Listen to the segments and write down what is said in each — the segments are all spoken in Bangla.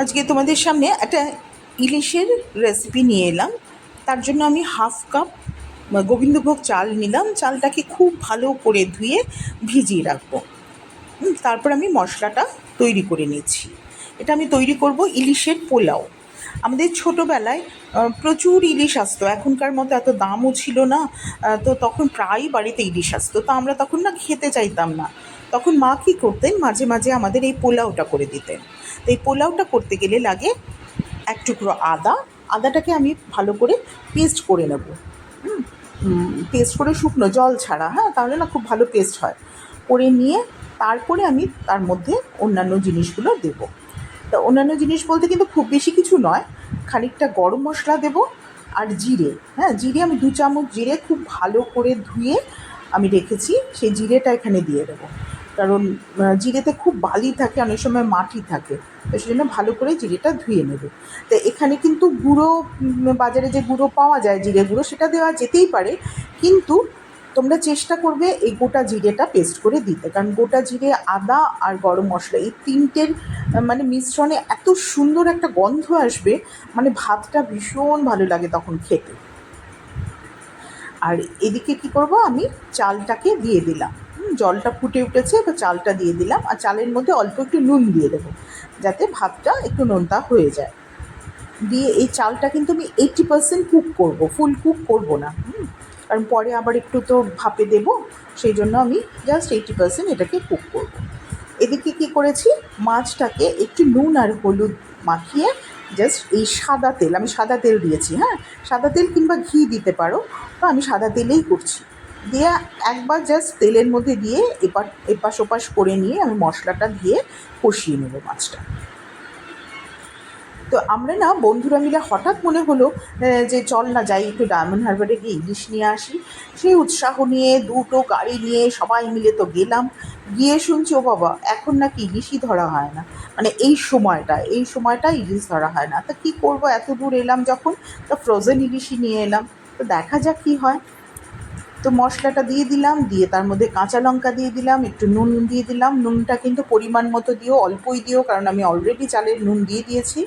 আজকে তোমাদের সামনে একটা ইলিশের রেসিপি নিয়ে এলাম। তার জন্য আমি হাফ কাপ গোবিন্দভোগ চাল নিলাম। চালটাকে খুব ভালো করে ধুয়ে ভিজিয়ে রাখব। তারপর আমি মশলাটা তৈরি করে নিচ্ছি। এটা আমি তৈরি করব ইলিশের পোলাও। আমাদের ছোটোবেলায় প্রচুর ইলিশ আসতো। এখনকার মতো এত দামও ছিল না। তো তখন প্রায়ই বাড়িতে ইলিশ আসতো। তো আমরা তখন না খেতে চাইতাম না। তখন মা কী করতেন? মাঝে মাঝে আমাদের এই পোলাওটা করে দিতেন। তো এই পোলাওটা করতে গেলে লাগে এক টুকরো আদা। আদাটাকে আমি ভালো করে পেস্ট করে নেব। পেস্ট করে শুকনো জল ছাড়া হ্যাঁ? তাহলে না খুব ভালো পেস্ট হয়। করে নিয়ে তারপরে আমি তার মধ্যে অন্যান্য জিনিসগুলো দেব। তা অন্যান্য জিনিস বলতে কিন্তু খুব বেশি কিছু নয়। খানিকটা গরম মশলা দেব আর জিরে হ্যাঁ? জিরে আমি দু চামচ জিরে খুব ভালো করে ধুয়ে আমি রেখেছি। সেই জিরেটা এখানে দিয়ে দেবো। কারণ জিরেতে খুব বালি থাকে, অনেক সময় মাটি থাকে। তো সেই জন্য ভালো করে জিরেটা ধুয়ে নেবে। তো এখানে কিন্তু গুঁড়ো বাজারে যে গুঁড়ো পাওয়া যায়, জিরে গুঁড়ো, সেটা দেওয়া যেতেই পারে। কিন্তু তোমরা চেষ্টা করবে এই গোটা জিরেটা পেস্ট করে দিতে। কারণ গোটা জিরে, আদা আর গরম মশলা এই তিনটের মানে মিশ্রণে এত সুন্দর একটা গন্ধ আসবে মানে ভাতটা ভীষণ ভালো লাগে তখন খেতে। আর এদিকে কি করব আমি? চালটাকে দিয়ে দিলাম। জলটা ফুটে উঠেছে, এবার চালটা দিয়ে দিলাম। আর চালের মধ্যে অল্প একটু নুন দিয়ে দেবো, যাতে ভাতটা একটু নোনতা হয়ে যায়। দিয়ে এই চালটা কিন্তু আমি এইটটি পার্সেন্ট কুক করব ফুল কুক করব না কারণ পরে আবার একটু তো ভাপে দেবো, সেই জন্য আমি জাস্ট এইটটি পার্সেন্ট এটাকে কুক করব। এদিকে কি করেছি? মাছটাকে একটু নুন আর হলুদ মাখিয়ে জাস্ট এই সাদা তেল, আমি সাদা তেল দিয়েছি হ্যাঁ? সাদা তেল কিংবা ঘি দিতে পারো তো আমি সাদা তেলেই করছি। দিয়ে একবার জাস্ট তেলের মধ্যে দিয়ে এপার এপাশ ওপাশ করে নিয়ে আমি মশলাটা দিয়ে কষিয়ে নেব মাছটা। তো আমরা না বন্ধুরা মিলে হঠাৎ মনে হলো যে চল না যাই একটু ডায়মন্ড হারবারে গিয়ে ইলিশ নিয়ে আসি। সেই উৎসাহ নিয়ে দুটো গাড়ি নিয়ে সবাই মিলে তো গেলাম। গিয়ে শুনছি, ও বাবা, এখন নাকি ইলিশই ধরা হয় না। মানে এই সময়টা এই সময়টা ইলিশ ধরা হয় না। তা কী করব? এত দূর এলাম যখন, তো ফ্রোজেন ইলিশই নিয়ে এলাম। তো দেখা যাক কী হয়। তো মশলাটা দিয়ে দিলাম, দিয়ে তার মধ্যে কাঁচা লঙ্কা দিয়ে দিলাম, একটু নুন দিয়ে দিলাম। নুনটা কিন্তু পরিমাণ মতো দিও, অল্পই দিও, কারণ আমি অলরেডি চালের নুন দিয়ে দিয়েছি।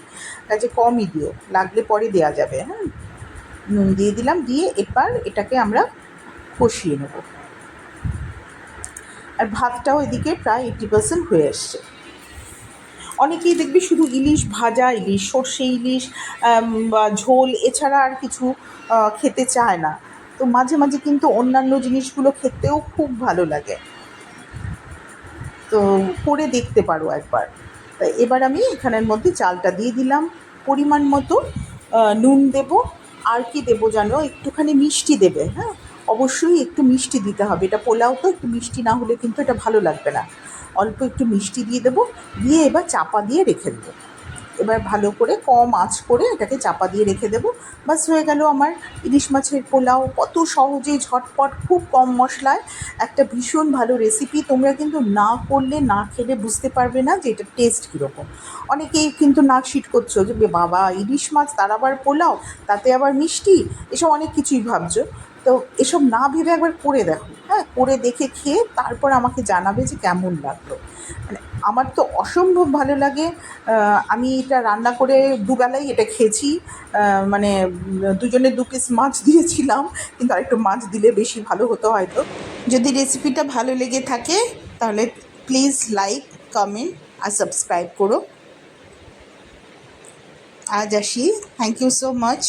কাজে কমই দিও, লাগলে পরে দেওয়া যাবে হ্যাঁ? নুন দিয়ে দিলাম, দিয়ে এবার এটাকে আমরা কষিয়ে নেব। আর ভাতটাও এদিকে প্রায় এইটটি পার্সেন্ট হয়ে আসছে। অনেকেই দেখবি শুধু ইলিশ ভাজা, ইলিশ সর্ষে ইলিশ বা ঝোল, এছাড়া আর কিছু খেতে চায় না। তো মাঝে মাঝে কিন্তু অন্যান্য জিনিসগুলো খেতেও খুব ভালো লাগে। তো করে দেখতে পারো একবার। তা এবার আমি এখানের মধ্যে চালটা দিয়ে দিলাম। পরিমাণ মতো নুন দেব। আর কি দেবো জানো? একটুখানি মিষ্টি দেবে হ্যাঁ? অবশ্যই একটু মিষ্টি দিতে হবে। এটা পোলাও তো, একটু মিষ্টি না হলে কিন্তু এটা ভালো লাগবে না। অল্প একটু মিষ্টি দিয়ে দেবো। দিয়ে এবার চাপা দিয়ে রেখে দেবো। এবার ভালো করে কম আঁচ করে এটাকে চাপা দিয়ে রেখে দেবো। বাস হয়ে গেল আমার ইলিশ মাছের পোলাও। কত সহজে ঝটপট, খুব কম মশলায়। একটা ভীষণ ভালো রেসিপি তোমরা কিন্তু না করলে, না খেলে বুঝতে পারবে না যে এটা টেস্ট কীরকম। অনেকেই কিন্তু না শিট করছ যে বাবা, ইলিশ মাছ, তার আবার পোলাও, তাতে আবার মিষ্টি? এসব অনেক কিছুই ভাবছ। তো এসব না ভেবে একবার করে দেখো। হ্যাঁ করে দেখে খেয়ে তারপর আমাকে জানাবে যে কেমন লাগল। মানে আমার তো অসম্ভব ভালো লাগে। আমি এটা রান্না করে দুবেলাই এটা খেয়েছি। মানে দুজনে দু পিস মাছ দিয়েছিলাম, কিন্তু আরেকটু মাছ দিলে বেশি ভালো হতো হয়তো। যদি রেসিপিটা ভালো লেগে থাকে, তাহলে প্লিজ লাইক কমেন্ট আর সাবস্ক্রাইব করো। আজ আসি। Thank you so much